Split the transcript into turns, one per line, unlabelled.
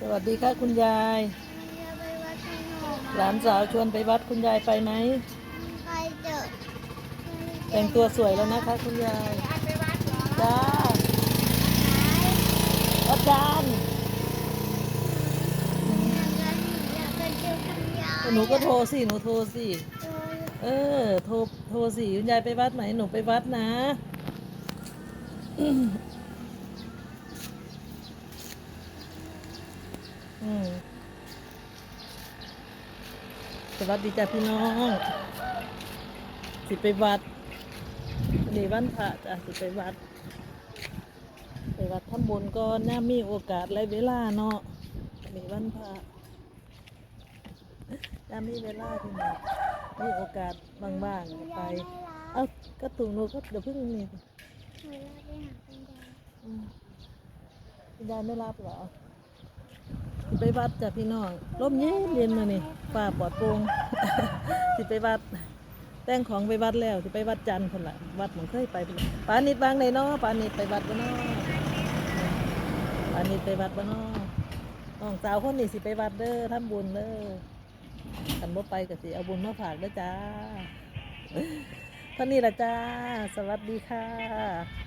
สวัสดีค่ะคุณยาย
จะไปวัดขนม
หลานสาวชวนไปวัดคุณยายไปไหม
ไปเจอ
แต่งตัวสวยแล้วนะคะคุณยายจ้าอาจารย์
อยากไปเจอคุณยาย
หนูก็โทรสิ หนูโทรสิ เออ โทร โทรสิ คุณยายไปวัดไหน หนูไปวัดนะอืม สวัสดีจ้าพี่น้อง สิไปวัดนี่วันพระจ้ะสิไปวัด ไปวัดทำบุญก่อนน่ามีโอกาสและเวลาเนาะนี่วันพระน่ามีเวลาที่ไหนมีโอกาสบ้างๆก็ไป เอ้ากระตุกหนูก็เดี๋ยวเพิ่งนี่
หนูเราไปหาคุณยาย
อืมคุณยายไม่รับเหรอสิ ไปวัดจ้ะพี่น้องร่มเย็นเย็นมานี่ฟ้าปลอดโปร่งสิไปวัด แต่งของไปวัดแล้วสิไปวัดจันทร์คนละวัดหมองเคยไปพุ่านิดวางในเนาะปานิดไปวัดบ่เนาะปานิดไปวัดบ่เนาะน้องสาวคนนี้สิไปวัดเด้อทำบุญเด้อคันบ่ไปก็สิเอาบุญมาฝากเด้อจ้าเท่านี้ละจ้า สวัสดีค่ะ